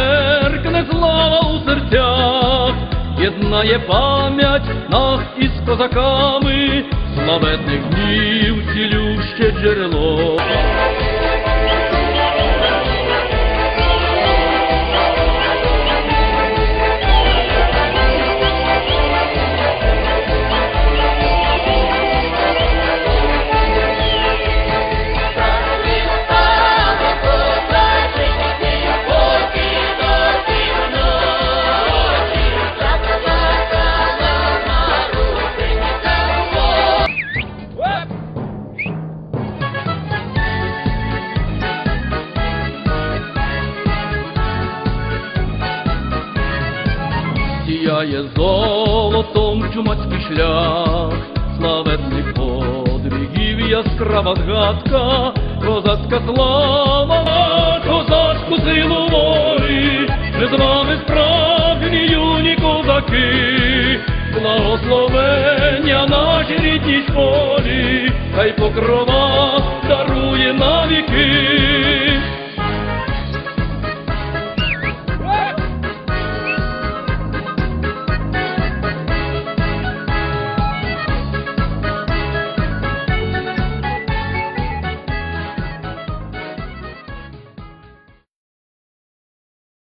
меркне слава у серцях, єднає пам'ять нас із козаками, славетних днів цілюще джерело. Сіяє золотом чумацький шлях, славетних подвигів яскрава згадка, козацька слава, козацьку силу волі, ми з вами справжні юні козаки, благословення нашій рідній школі, хай покрова дарує навіки.